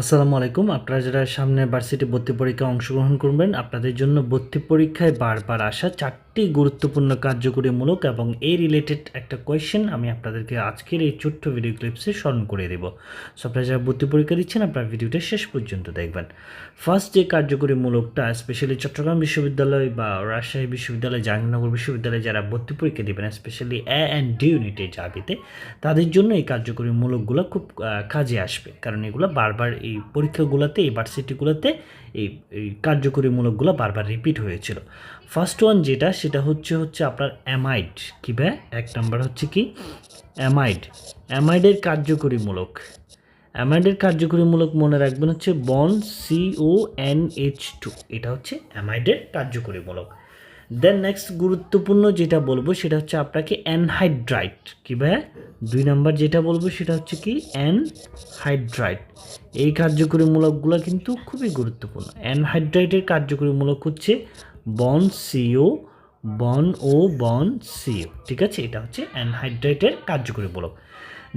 আসসালামু আলাইকুম। আপনারা যারা সামনে ভার্সিটি ভর্তি পরীক্ষায় অংশগ্রহণ করবেন, আপনাদের জন্য ভর্তি পরীক্ষায় বারবার আসা চারটি গুরুত্বপূর্ণ কার্যকরীমূলক এবং এই রিলেটেড একটা কোয়েশ্চেন আমি আপনাদেরকে আজকের এই ছোট্ট ভিডিও ক্লিপসে স্মরণ করে দেব। সো আপনারা যারা ভর্তি পরীক্ষা দিচ্ছেন, আপনারা ভিডিওটা শেষ পর্যন্ত দেখবেন। ফার্স্ট যে কার্যকরীমূলকটা স্পেশালি চট্টগ্রাম বিশ্ববিদ্যালয় বা রাজশাহী বিশ্ববিদ্যালয়, জাহাঙ্গীরনগর বিশ্ববিদ্যালয়ে যারা ভর্তি পরীক্ষা দেবেন স্পেশালি এ অ্যান্ড ডি ইউনিটে যাবিতে তাদের জন্য এই কার্যকরীমূলকগুলো খুব কাজে আসবে। কারণ এগুলো বারবার এই পরীক্ষাগুলোতে, এই ভার্সিটিগুলোতে এই কার্যকরীমূলকগুলো বারবার রিপিট হয়েছিল। ফার্স্ট ওয়ান যেটা সেটা হচ্ছে হচ্ছে আপনার অ্যামাইড কী ভাই? এক নাম্বার হচ্ছে কি? অ্যামাইড অ্যামাইডের কার্যকরীমূলক। অ্যামাইডের কার্যকরীমূলক মনে রাখবেন হচ্ছে বন সিও এন এইচ টু এটা হচ্ছে অ্যামাইডের কার্যকরীমূলক। দেন নেক্সট গুরুত্বপূর্ণ যেটা বলব, সেটা হচ্ছে আপনাকে অ্যানহাইড্রাইট কি ভাই? দুই নাম্বার যেটা বলব, সেটা হচ্ছে কি? অ্যানহাইড্রাইট এই কার্যকরীমূলকগুলো কিন্তু খুবই গুরুত্বপূর্ণ। অ্যানহাইড্রাইটের কার্যকরীমূলক হচ্ছে বন সিও বন ও বন সিও ঠিক আছে? এটা হচ্ছে অ্যানহাইড্রাইটের কার্যকরীমূলক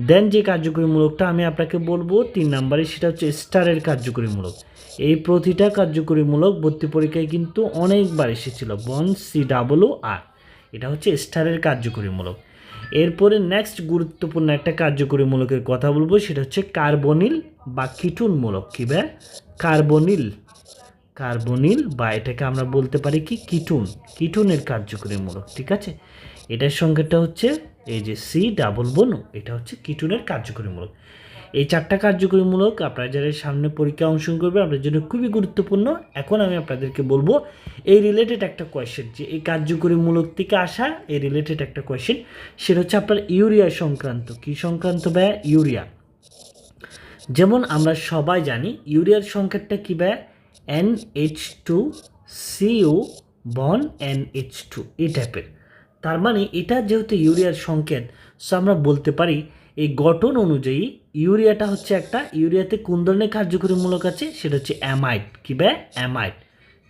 দেন যে কার্যকরীমূলকটা আমি আপনাকে বলব, তিন নম্বরে, সেটা হচ্ছে স্টারের কার্যকরীমূলক এই প্রতিটা কার্যকরীমূলক ভর্তি পরীক্ষায় কিন্তু অনেকবার এসেছিল, বন সি ডাবল আর। এটা হচ্ছে স্টারের কার্যকরীমূলক এরপরে নেক্সট গুরুত্বপূর্ণ একটা কার্যকরীমূলকের কথা বলব, সেটা হচ্ছে কার্বনিল বা কিটুনমূলক কী ব্যা কার্বনিল। কার্বনিল বা এটাকে আমরা বলতে পারি কি? কিটুন। কিটুনের কার্যকরীমূলক ঠিক আছে? এটার সংখ্যাটা হচ্ছে এই যে সি, ডাবল বনু, এটা হচ্ছে কিটুনের কার্যকরীমূলক এই চারটা কার্যকরীমূলক আপনারা যারা সামনে পরীক্ষা অংশগ্রহণ করবে আপনাদের জন্য খুবই গুরুত্বপূর্ণ। এখন আমি আপনাদেরকে বলব এই রিলেটেড একটা কোয়েশ্চেন যে এই কার্যকরীমূলক থেকে আসা এই রিলেটেড একটা কোয়েশ্চেন সেটা হচ্ছে আপনার ইউরিয়া সংক্রান্ত। কি সংক্রান্ত ব্যয় ইউরিয়া। যেমন আমরা সবাই জানি, ইউরিয়ার সংকেতটা কী ব্যয় এন এইচ টু সিও বন এন এইচ টু এই টাইপের তার মানে এটা যেহেতু ইউরিয়ার সংকেত সো আমরা বলতে পারি এই গঠন অনুযায়ী ইউরিয়াটা হচ্ছে একটা, ইউরিয়াতে কোন ধরনের কার্যকরীমূলক আছে? সেটা হচ্ছে অ্যামাইড কী ব্যা অ্যামাইড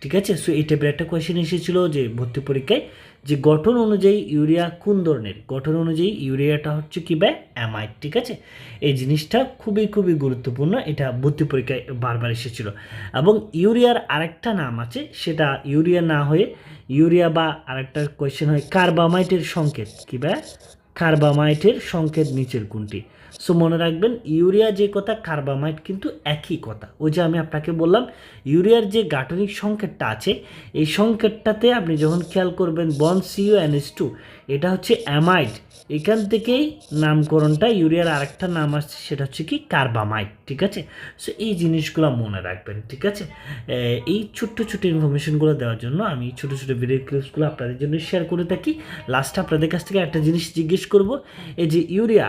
ঠিক আছে? সো এই টাইপের একটা কোয়েশ্চেন এসেছিল যে ভর্তি পরীক্ষায় যে গঠন অনুযায়ী ইউরিয়া কোন ধরনের? গঠন অনুযায়ী ইউরিয়াটা হচ্ছে কি ব্যয়? অ্যামাইড ঠিক আছে? এই জিনিসটা খুবই খুবই গুরুত্বপূর্ণ। এটা ভর্তি পরীক্ষায় বারবার এসেছিল। এবং ইউরিয়ার আরেকটা নাম আছে, সেটা ইউরিয়া না হয়ে ইউরিয়া বা আরেকটা কোয়েশ্চেন হয় কার্বামাইটের সংকেত। কি ব্যয়? কার্বামাইটের সংকেত নিচের কোনটি? সো মনে রাখবেন, ইউরিয়া যে কথা, কার্বামাইট কিন্তু একই কথা। ওই যে আমি আপনাকে বললাম, ইউরিয়ার যে গাঠনিক সংকেতটা আছে, এই সংকেতটাতে আপনি যখন খেয়াল করবেন বন সিও এনএস টু এটা হচ্ছে অ্যামাইড এখান থেকেই নামকরণটা, ইউরিয়ার আরেকটা নাম আসছে, সেটা হচ্ছে কি কার্বামাইট ঠিক আছে? সো এই জিনিসগুলো মনে রাখবেন, ঠিক আছে? এই ছোট্ট ছোট্ট ইনফরমেশনগুলো দেওয়ার জন্য আমি ছোটো ছোটো ভিডিও ক্লিপসগুলো আপনাদের জন্য শেয়ার করে থাকি। লাস্টে আপনাদের কাছ থেকে একটা জিনিস জিজ্ঞেস করব, এই যে ইউরিয়া,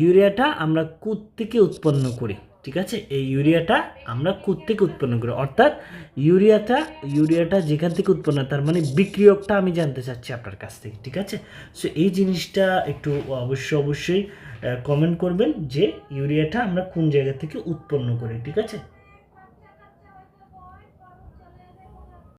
ইউরিয়াটা আমরা কুত থেকে উৎপন্ন করি? ঠিক আছে? এই ইউরিয়াটা আমরা কুত থেকে উৎপন্ন করি? অর্থাৎ ইউরিয়াটা ইউরিয়াটা যেখান থেকে উৎপন্ন তার মানে বিক্রিয়কটা আমি জানতে চাচ্ছি আপনার কাছ থেকে, ঠিক আছে? সো এই জিনিসটা একটু অবশ্যই অবশ্যই কমেন্ট করবেন যে ইউরিয়াটা আমরা কোন জায়গা থেকে উৎপন্ন করি, ঠিক আছে?